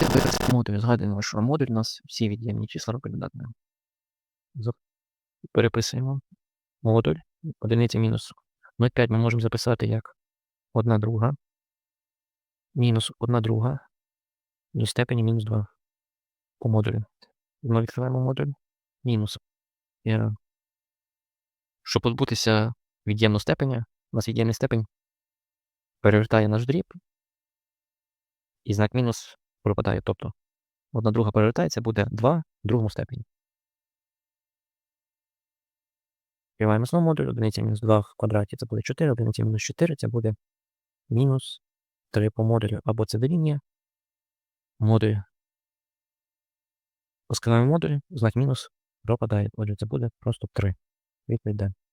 Давайте виписати модуль. Згадуємо, що модуль у нас всі від'ємні числа рукододатні. Зап- Переписуємо модуль одиниця мінус 0,5 ми можемо записати як 1 друга мінус 1 друга до степені мінус 2 по модулю. Знову відкриваємо модуль мінус. Щоб позбутися від'ємного степеня, у нас від'ємний степень перевертає наш дріб, і знак мінус пропадає. Тобто одна друга перевертається, буде 2 в другому степені. Відкриваємо знову модуль, одиниця мінус 2 в квадраті це буде 4, одиниця мінус 4 це буде мінус 3 по модулю, або це дорівнює модуль. Пускаємо модуль, знак мінус пропадає. Отже, це буде просто 3. Відповідь.